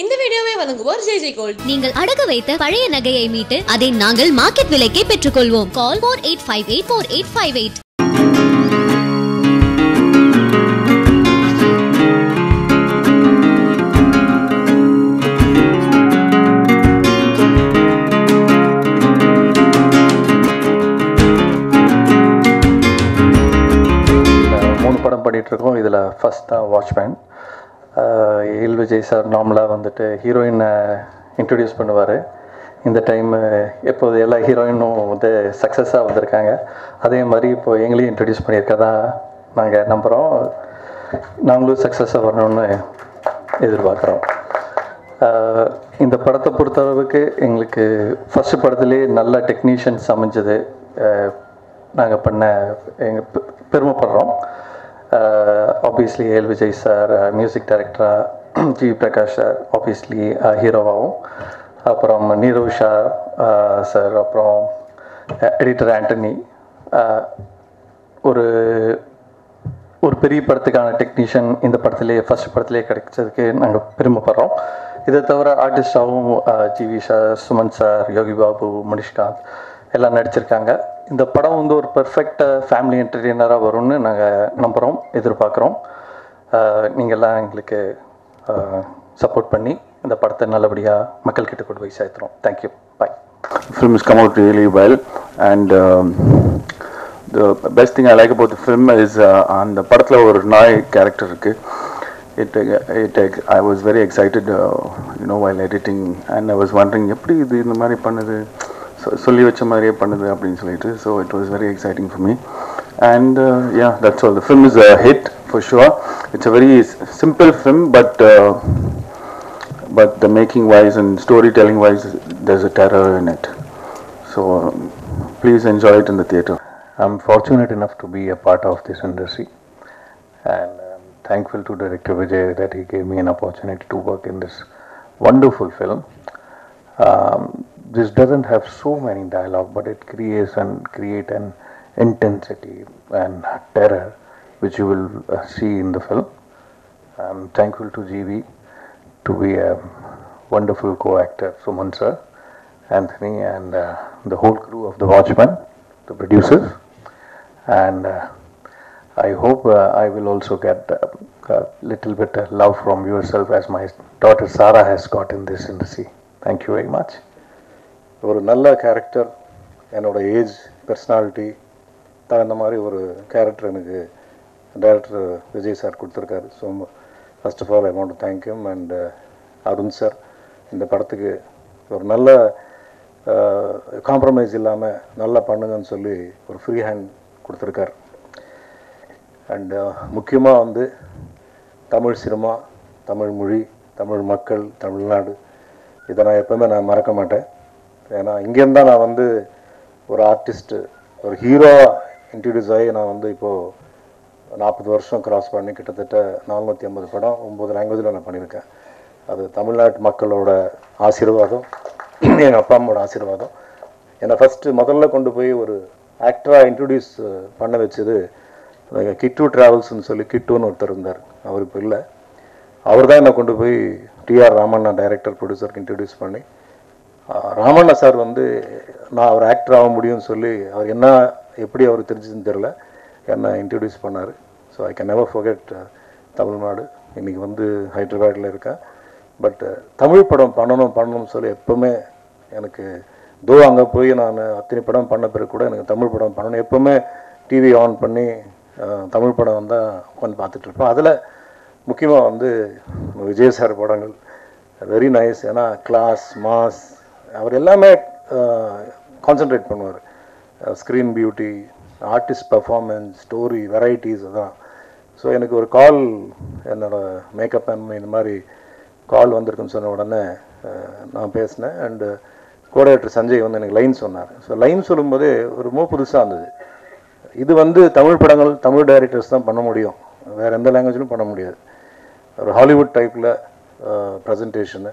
இந்த வீடியோவை வழங்குவோர் ஜெய் ஜெய் கோல்ட். நீங்கள் அடகு வைத்த பழைய நகையை மீட்டு அதை நாங்கள் மார்க்கெட் விலைக்கே பெற்றுக்கொள்வோம். Call four eight five eight four eight five eight. மூணு படம் பண்ணிட்டு இருக்கோம். இதில் ஃபஸ்ட் தான் வாட்ச்மேன் இல் விஜய் சார் நார்மலாக வந்துட்டு ஹீரோயினை இன்ட்ரடியூஸ் பண்ணுவார். இந்த டைம் எப்போது எல்லா ஹீரோயினும் வந்து சக்ஸஸாக வந்திருக்காங்க. அதே மாதிரி இப்போ எங்களையும் இன்ட்ரடியூஸ் பண்ணியிருக்கதா நாங்கள் நம்புகிறோம் நாங்களும் சக்ஸஸாக வரணும்னு எதிர்பார்க்குறோம். இந்த படத்தை பொறுத்தளவுக்கு எங்களுக்கு ஃபஸ்ட்டு படத்துலேயே நல்ல டெக்னீஷியன்ஸ் அமைஞ்சது. நாங்கள் பண்ண எங்கள் பெருமைப்படுறோம். Obviously AL Vijay sir music டைரக்டராக ஜி பிரகாஷ் சார் ஆப்வியஸ்லி ஹீரோவாகவும் அப்புறம் நீரவ் ஷா uh, சார் அப்புறம் uh, எடிட்டர் ஆண்டனி uh, ஒரு ஒரு பெரிய படத்துக்கான டெக்னீஷியன் இந்த படத்துலேயே ஃபர்ஸ்ட் படத்துலேயே கிடைச்சதுக்கு நாங்கள் பெருமைப்படுறோம். இதை தவிர ஆர்டிஸ்டாகவும் GV sir Suman sir Yogi Babu Manishkanth எல்லாம் நடிச்சிருக்காங்க. இந்த படம் வந்து ஒரு பெர்ஃபெக்ட் ஃபேமிலி என்டர்டெய்னராக வரும்னு நாங்கள் நம்புகிறோம் எதிர்பார்க்குறோம். நீங்கள்லாம் எங்களுக்கு சப்போர்ட் பண்ணி இந்த படத்தை நல்லபடியாக மக்கள்கிட்ட கொண்டு போய் சேர்த்துறோம். Thank you bye film is come out really well and the best thing I like about film is அந்த படத்தில் ஒரு நாய் கேரக்டர் இருக்குது it it I was very excited uh, you know while editing. And I was wondering எப்படி இது இந்த மாதிரி பண்ணுது? சொல்லி வச்ச மாதிரியே பண்ணுது அப்படின்னு சொல்லிட்டு so it was very exciting for me and uh, yeah that's all the film is a hit for sure it's a very s- simple film but uh, but the making wise and storytelling wise there's a terror in it so um, please enjoy it in the theater I'm fortunate enough to be a part of this industry and I'm thankful to director Vijay that he gave me an opportunity to work in this wonderful film. Um, this doesn't have so many dialogue, but it creates and create an intensity and terror which you will uh, see in the film. I'm thankful to GV to be a wonderful co-actor, Suman sir, Anthony, and uh, the whole crew of The Watchmen, the producers, and uh, I hope uh, I will also get uh, a little bit of love from yourself as my daughter Sarah has got in this industry. Thank you very much. ஒரு நல்ல character என்னோட age personality தகுந்த மாதிரி ஒரு character எனக்கு director Vijay sir கொடுத்துருக்காரு. So first of all I want to thank you and Arun sir இந்த படத்துக்கு ஒரு நல்ல uh, காம்ப்ரமைஸ் இல்லாமல் நல்லா பண்ணுங்கன்னு சொல்லி ஒரு ஃப்ரீ ஹேண்ட் கொடுத்துருக்காரு. அண்ட் uh, முக்கியமாக வந்து தமிழ் சினிமா தமிழ் மொழி தமிழ் மக்கள் தமிழ்நாடு இதை நான் எப்போவுமே நான் மறக்க மாட்டேன். ஏன்னா இங்கேருந்து தான் நான் வந்து ஒரு ஆர்டிஸ்ட்டு ஒரு ஹீரோ இன்ட்ரடியூஸ் ஆகி நான் வந்து இப்போது நாற்பது வருஷம் கிராஸ் பண்ணி கிட்டத்தட்ட நானூற்றி ஐம்பது படம் ஒம்பது லாங்குவேஜில் நான் பண்ணியிருக்கேன். அது தமிழ்நாட்டு மக்களோட ஆசீர்வாதம் எங்கள் அப்பா அம்மாவோட ஆசீர்வாதம். என்னை ஃபஸ்ட்டு முதல்ல கொண்டு போய் ஒரு ஆக்டராக இன்ட்ரடியூஸ் பண்ண வச்சது கிட்டு ட்ராவல்ஸ்னு சொல்லி கிட்டுன்னு ஒருத்தர் இருந்தார். அவர் இப்போ இல்லை. அவர் தான் என்னை கொண்டு போய் டிஆர் ராமண்ணா டைரக்டர் ப்ரொடியூசருக்கு இன்ட்ரடியூஸ் பண்ணி ராமண்ணா சார் வந்து நான் அவர் ஆக்டர் ஆக முடியும்னு சொல்லி அவர் என்ன எப்படி அவர் தெரிஞ்சதுன்னு தெரில என்னை இன்ட்ரடியூஸ் பண்ணார். So I can never forget Tamil Nadu. இன்றைக்கி வந்து ஹைதராபாடில் இருக்கேன். பட் தமிழ் படம் பண்ணணும் பண்ணணும்னு சொல்லி எப்போவுமே எனக்கு தோ அங்கே போய் நான் அத்தனை படம் பண்ண பிறகு கூட எனக்கு தமிழ் படம் பண்ணணும். எப்போவுமே டிவி ஆன் பண்ணி தமிழ் படம் வந்தால் உட்காந்து பார்த்துட்ருப்பேன் அதில் முக்கியமாக வந்து விஜய் சார் படங்கள். வெரி நைஸ் ஏன்னா கிளாஸ் மாஸ் அவர் எல்லாமே கான்சென்ட்ரேட் பண்ணுவார். Screen beauty artist performance story varieties அதான். ஸோ எனக்கு ஒரு கால் என்னோட மேக்கப் மேன் இந்த மாதிரி கால் வந்திருக்குன்னு சொன்ன உடனே நான் பேசினேன். அண்டு கோடையாக்டர் சஞ்சய் வந்து எனக்கு லைன் சொன்னார். ஸோ லைன் சொல்லும்போதே ஒரு ரொம்ப புதுசாக இருந்தது. இது வந்து தமிழ் படங்கள் தமிழ் டைரக்டர்ஸ் தான் பண்ண முடியும். வேறு எந்த லாங்குவேஜிலும் பண்ண முடியாது. ஒரு ஹாலிவுட் டைப்பில் ப்ரெசன்டேஷனு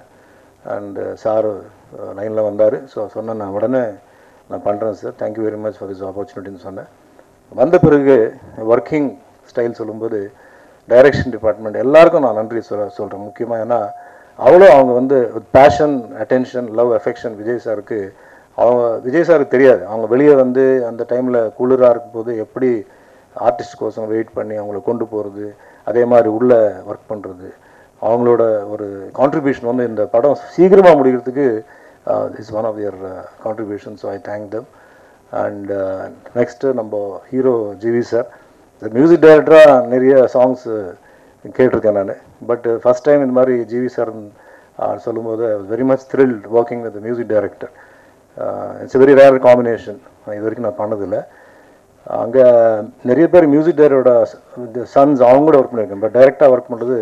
அண்டு சார் லைனில் வந்தார். ஸோ சொன்னேன் நான் உடனே நான் பண்ணுறேன் sir thank you very much for this ஆப்பர்ச்சுனிட்டின்னு சொன்னேன். வந்த பிறகு ஒர்க்கிங் ஸ்டைல் சொல்லும்போது டைரக்ஷன் டிபார்ட்மெண்ட் எல்லாருக்கும் நான் நன்றி சொல்ல சொல்கிறேன் முக்கியமாக ஏன்னா அவ்வளோ அவங்க வந்து passion attention love affection Vijay சாருக்கு அவங்க விஜய் சாருக்கு தெரியாது. அவங்க வெளியே வந்து அந்த டைமில் குளிராக இருக்கும்போது எப்படி ஆர்டிஸ்ட் கோசம் வெயிட் பண்ணி அவங்கள கொண்டு போகிறது அதே மாதிரி உள்ளே ஒர்க் பண்ணுறது அவங்களோட ஒரு கான்ட்ரிபியூஷன் வந்து இந்த படம் சீக்கிரமாக முடிகிறதுக்கு is one of their contribution so I thank them and next நம்ம ஹீரோ ஜிவி சார் இந்த மியூசிக் டைரக்டராக நிறைய சாங்ஸ் uh, கேட்டிருக்கேன் நான். பட் ஃபஸ்ட் டைம் இந்த மாதிரி ஜிவி சார் uh, சொல்லும்போது very much thrilled working with music director it's very rare combination இது வரைக்கும் நான் பண்ணதில்லை. அங்கே நிறைய பேர் மியூசிக் டைரக்டரோட சன்ஸ் அவங்க கூட ஒர்க் பண்ணியிருக்கேன். பட் டைரெக்டாக ஒர்க் பண்ணுறது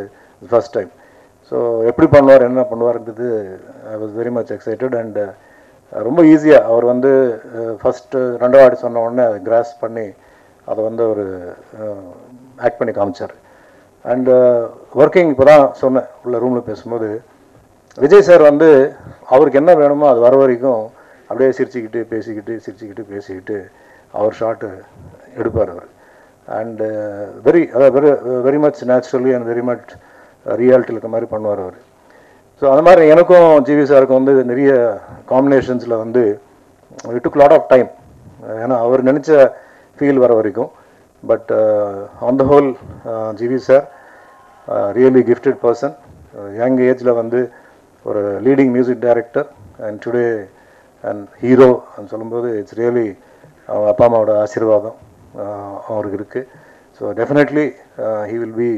ஃபஸ்ட் டைம் ஸோ எப்படி பண்ணுவார் என்ன பண்ணுவார்ன்றது I was very much excited and ரொம்ப ஈஸியாக அவர் வந்து uh, ஃபஸ்ட்டு ரெண்டாவது ஆடி சொன்ன உடனே அதை கிராஸ் பண்ணி அதை வந்து அவர் ஆக்ட் uh, பண்ணி காமிச்சார். அண்டு ஒர்க்கிங் uh, இப்போ தான் சொன்னேன் உள்ள ரூமில் பேசும்போது விஜய் சார் வந்து அவருக்கு என்ன வேணுமோ அது வர வரைக்கும் அப்படியே சிரிச்சுக்கிட்டு பேசிக்கிட்டு சிரிச்சுக்கிட்டு பேசிக்கிட்டு அவர் ஷாட்டு எடுப்பார் அவர். அண்டு வெரி அதாவது very very much naturally and very much ரியாலிட்டியில் இருக்க மாதிரி பண்ணுவார் அவர். ஸோ அந்த மாதிரி எனக்கும் ஜிவி சாருக்கும் வந்து நிறைய காம்பினேஷன்ஸில் வந்து it took lot of time ஏன்னா அவர் நினச்ச ஃபீல் வர வரைக்கும். But on the whole GV sir really gifted person young ஏஜில் வந்து ஒரு leading music director and today and hero சொல்லும்போது இட்ஸ் ரியலி அவங்க அப்பா அம்மாவோட ஆசீர்வாதம் uh, அவருக்கு இருக்குது so definitely he will be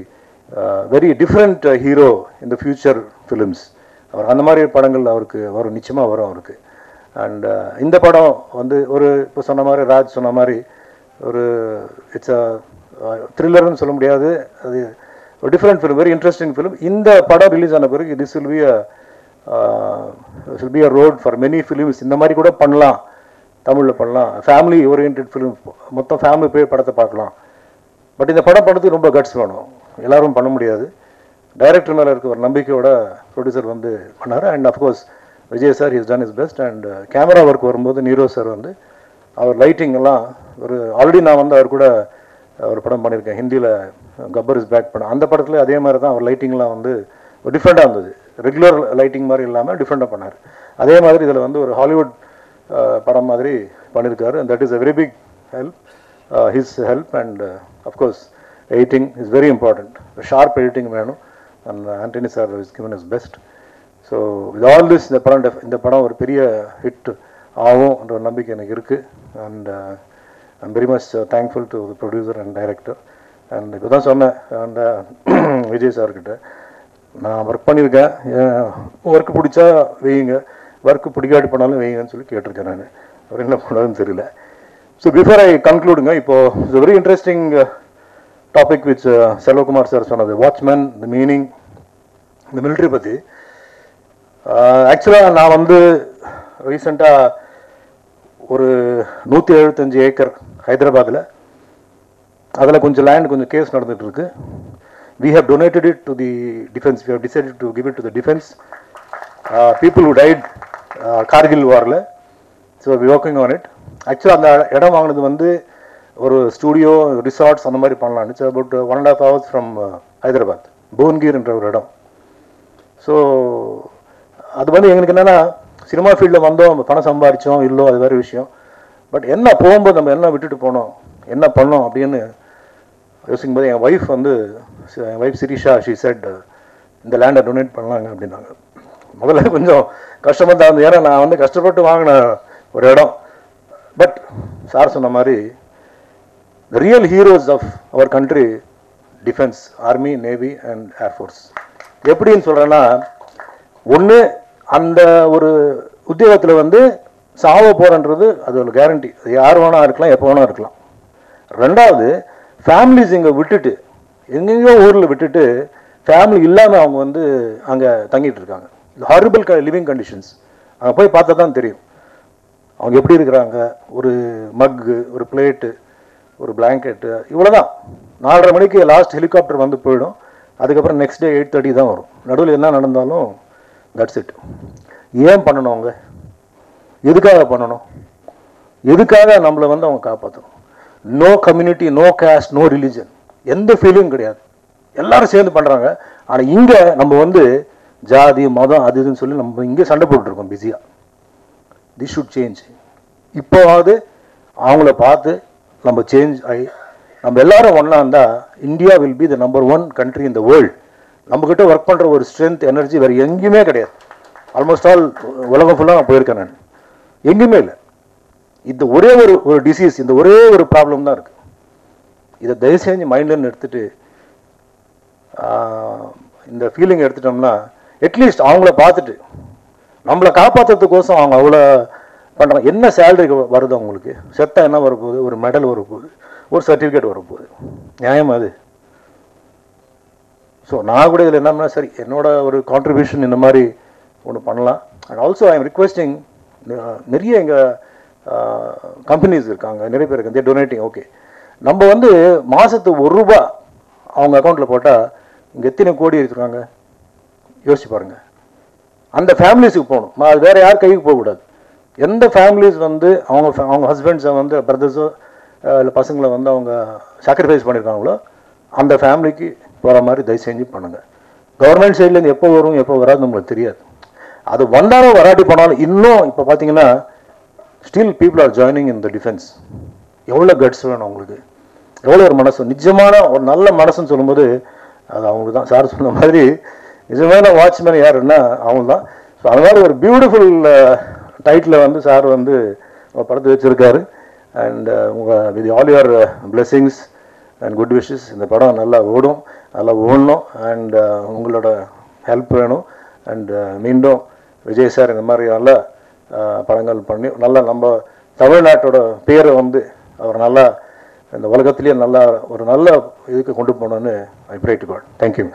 very different hero இந்த ஃப்யூச்சர் ஃபிலிம்ஸ் அவர் அந்த மாதிரி படங்கள் அவருக்கு வரும் நிச்சயமாக வரும் அவருக்கு. அண்ட் uh, இந்த படம் வந்து ஒரு இப்போ சொன்ன மாதிரி ராஜ் சொன்ன மாதிரி ஒரு இட்ஸ் அ த்ரில்லர்னு சொல்ல முடியாது. அது ஒரு different film very interesting film இந்த படம் ரிலீஸ் ஆன பிறகு this will be a will be a road for many films இந்த மாதிரி கூட பண்ணலாம். தமிழில் பண்ணலாம். ஃபேமிலி ஓரியன்ட் ஃபிலிம் மொத்தம் ஃபேமிலி போய் படத்தை பார்க்கலாம். பட் இந்த படம் படத்துக்கு ரொம்ப கட்ஸ் வேணும். எல்லாரும் பண்ண முடியாது. டைரக்டர் மேலே இருக்க ஒரு நம்பிக்கையோட ப்ரொடியூசர் வந்து பண்ணார். And of course Vijay sir is done is best and camera work வரும்போது நீரோ சார் வந்து அவர் லைட்டிங் எல்லாம் ஒரு ஆல்ரெடி நான் வந்து அவர் கூட uh, ஒரு படம் பண்ணியிருக்கேன். ஹிந்தியில் கப்பர் இஸ் பேக் பண்ண அந்த படத்தில் அதே மாதிரி தான் அவர் லைட்டிங்லாம் வந்து ஒரு டிஃப்ரெண்ட்டாக இருந்தது. ரெகுலர் லைட்டிங் மாதிரி இல்லாமல் டிஃப்ரெண்ட்டாக பண்ணார். அதே மாதிரி இதில் வந்து ஒரு ஹாலிவுட் படம் மாதிரி பண்ணியிருக்காரு. That is a very big help his help and of course editing is very important sharp editing வேணும். And Antony sir is given is best so with all this இந்த படம் def- இந்த படம் ஒரு பெரிய ஹிட் ஆகும்ன்ற ஒரு நம்பிக்கை எனக்கு இருக்குது and I'm very much thankful to the producer and director and இப்போ தான் சொன்னேன் அந்த விஜய் சார்கிட்ட நான் ஒர்க் பண்ணியிருக்கேன். ஒர்க்கு பிடிச்சா வையுங்க. ஒர்க்கு பிடிக்காட்டி போனாலும் வைங்கன்னு சொல்லி கேட்டிருக்கேன் நான். அவர் என்ன பண்ணாருன்னு தெரியல. ஸோ பிஃபோர் ஐ கன்க்ளூடுங்க இப்போ it's very interesting topic which Selvakumar sir சொன்னது. வாட்ச்மேன் த மீனிங் இந்த மிலிட்ரி பற்றி ஆக்சுவலாக நான் வந்து ரீசெண்டாக ஒரு நூற்றி எழுபத்தஞ்சு ஏக்கர் ஹைதராபாத்தில் அதில் கொஞ்சம் லேண்ட் கொஞ்சம் கேஸ் நடந்துகிட்ருக்கு we have donated it to the defence we have decided to give it to the defence people who died Kargil வாரில் so we working on it ஆக்சுவலாக அந்த இடம் வாங்கினது வந்து ஒரு ஸ்டூடியோ ரிசார்ட்ஸ் அந்த மாதிரி பண்ணலாம்னு it's about one and half hours from Hyderabad புவன்கீர்ன்ற ஒரு இடம். ஸோ அது வந்து எங்களுக்கு என்னென்னா சினிமா ஃபீல்டில் வந்தோம் பணம் சம்பாதிச்சோம் இல்லோ அது வேறு விஷயம். பட் என்ன போகும்போது நம்ம என்ன விட்டுட்டு போனோம்? என்ன பண்ணோம் அப்படின்னு யோசிக்கும் போது என் ஒய்ஃப் வந்து என் ஒய்ஃப் சிரிஷா ஷி செட் இந்த லேண்டை டொனேட் பண்ணலாங்க அப்படின்னாங்க. முதல்ல கொஞ்சம் கஷ்டமாக தான் இருந்தது. ஏன்னா நான் வந்து கஷ்டப்பட்டு வாங்கின ஒரு இடம். பட் சார் சொன்ன மாதிரி real heroes of our country defence army navy and air force எப்படின்னு சொல்கிறேன்னா ஒன்று அந்த ஒரு உத்தியோகத்தில் வந்து சாவ போகிறன்றது அது ஒரு கேரண்டி அது யார் வேணா இருக்கலாம் எப்போ வேணா இருக்கலாம். ரெண்டாவது ஃபேமிலிஸ் இங்கே விட்டுட்டு எங்கெங்கேயோ ஊரில் விட்டுட்டு ஃபேமிலி இல்லாமல் அவங்க வந்து அங்கே தங்கிட்டு இருக்காங்க. ஹாரிபிள் க லிவிங் கண்டிஷன்ஸ் அங்கே போய் பார்த்தா தான் தெரியும். அவங்க எப்படி இருக்கிறாங்க? ஒரு மக்கு ஒரு பிளேட்டு ஒரு பிளாங்கெட்டு இவ்வளோதான் நாலரை மணிக்கு லாஸ்ட் ஹெலிகாப்டர் வந்து போயிடும். அதுக்கப்புறம் நெக்ஸ்ட் டே எயிட் தேர்ட்டி தான் வரும். நடுவில் என்ன நடந்தாலும் தட்ஸ் இட் ஏன் பண்ணணும் அவங்க? எதுக்காக பண்ணணும்? எதுக்காக நம்மளை வந்து அவங்க காப்பாற்றணும் no community no caste no religion எந்த ஃபீலிங் கிடையாது. எல்லாரும் சேர்ந்து பண்ணுறாங்க ஆனால் இங்கே நம்ம வந்து ஜாதி மதம் அது இதுன்னு சொல்லி நம்ம இங்கே சண்டை போட்டுருக்கோம் பிஸியாக திஸ் ஷுட் சேஞ்ச் இப்போவாவது அவங்கள பார்த்து நம்ம சேஞ்ச் ஆகி நம்ம எல்லாரும் ஒன்றா இருந்தால் India will be the number one country in the world நம்மக்கிட்ட ஒர்க் பண்ணுற ஒரு ஸ்ட்ரென்த் எனர்ஜி வேறு எங்கேயுமே கிடையாது. ஆல்மோஸ்ட் ஆல் உலகம் ஃபுல்லாக நான் போயிருக்கேன் நான். எங்கேயுமே இல்லை. இந்த ஒரே ஒரு ஒரு டிசீஸ் இந்த ஒரே ஒரு ப்ராப்ளம் தான் இருக்குது இதை தயவு செஞ்சு மைண்டில் எடுத்துகிட்டு இந்த ஃபீலிங் எடுத்துட்டோம்னா அட்லீஸ்ட் அவங்கள பார்த்துட்டு நம்மளை காப்பாற்றுறதுக்கோசம் அவங்க அவ்வளோ பண்ணுறாங்க என்ன சேலரி வருது அவங்களுக்கு செத்தா என்ன வரப்போகுது? ஒரு மெடல் வரப்போகுது. ஒரு சர்டிஃபிகேட் வரப்போகுது. நியாயம் அது? ஸோ நான் கூட இதில் என்னன்னா சரி என்னோட ஒரு கான்ட்ரிபியூஷன் இந்த மாதிரி ஒன்று பண்ணலாம். And also I am requesting நிறைய எங்கள் கம்பெனிஸ் இருக்காங்க. நிறைய பேர் இருக்காங்க. டொனேட்டிங் ஓகே நம்ம வந்து மாதத்துக்கு ஒரு ரூபா அவங்க அக்கௌண்ட்டில் போட்டால் இங்கே எத்தனை கோடி எடுத்துருக்காங்க? யோசிச்சு பாருங்கள் அந்த ஃபேமிலிஸுக்கு போகணும். அது வேறு யார் கைக்கு போகக்கூடாது. எந்த ஃபேமிலிஸ் வந்து அவங்க அவங்க ஹஸ்பண்ட்ஸை வந்து பிரதர்ஸோ இல்லை பசங்களை வந்து அவங்க சாக்ரிஃபைஸ் பண்ணியிருக்காங்களோ அந்த ஃபேமிலிக்கு போகிற மாதிரி தயவு செஞ்சு பண்ணுங்கள் கவர்மெண்ட் சைட்லேருந்து எப்போ வரும் எப்போ வராது நம்மளுக்கு தெரியாது. அது வந்தாலும் வராட்டி போனாலும் இன்னும் இப்போ பார்த்தீங்கன்னா still people are joining in the defence எவ்வளோ கட்ஸ் வேணும் அவங்களுக்கு எவ்வளோ ஒரு மனசு? நிஜமான ஒரு நல்ல மனசுன்னு சொல்லும்போது அது அவங்களுக்கு தான். சார் சொன்ன மாதிரி நிஜமான வாட்ச்மேன் யாருன்னா அவங்க தான் ஸோ அதனால ஒரு பியூட்டிஃபுல் டைட்டில் வந்து சார் வந்து படத்தை வச்சுருக்காரு. அண்ட் உங்கள் with all your blessings and good wishes இந்த படம் நல்லா ஓடும் நல்லா ஓடணும். அண்ட் uh, உங்களோட ஹெல்ப் வேணும். அண்ட் uh, மீண்டும் விஜய் சார் இந்த மாதிரி நல்ல uh, படங்கள் பண்ணி நல்லா நம்ம தமிழ்நாட்டோட பேரை வந்து அவர் நல்லா இந்த உலகத்திலேயே நல்லா ஒரு நல்ல இதுக்கு கொண்டு போகணுன்னு ஐ பிரேட் காட் தேங்க்யூ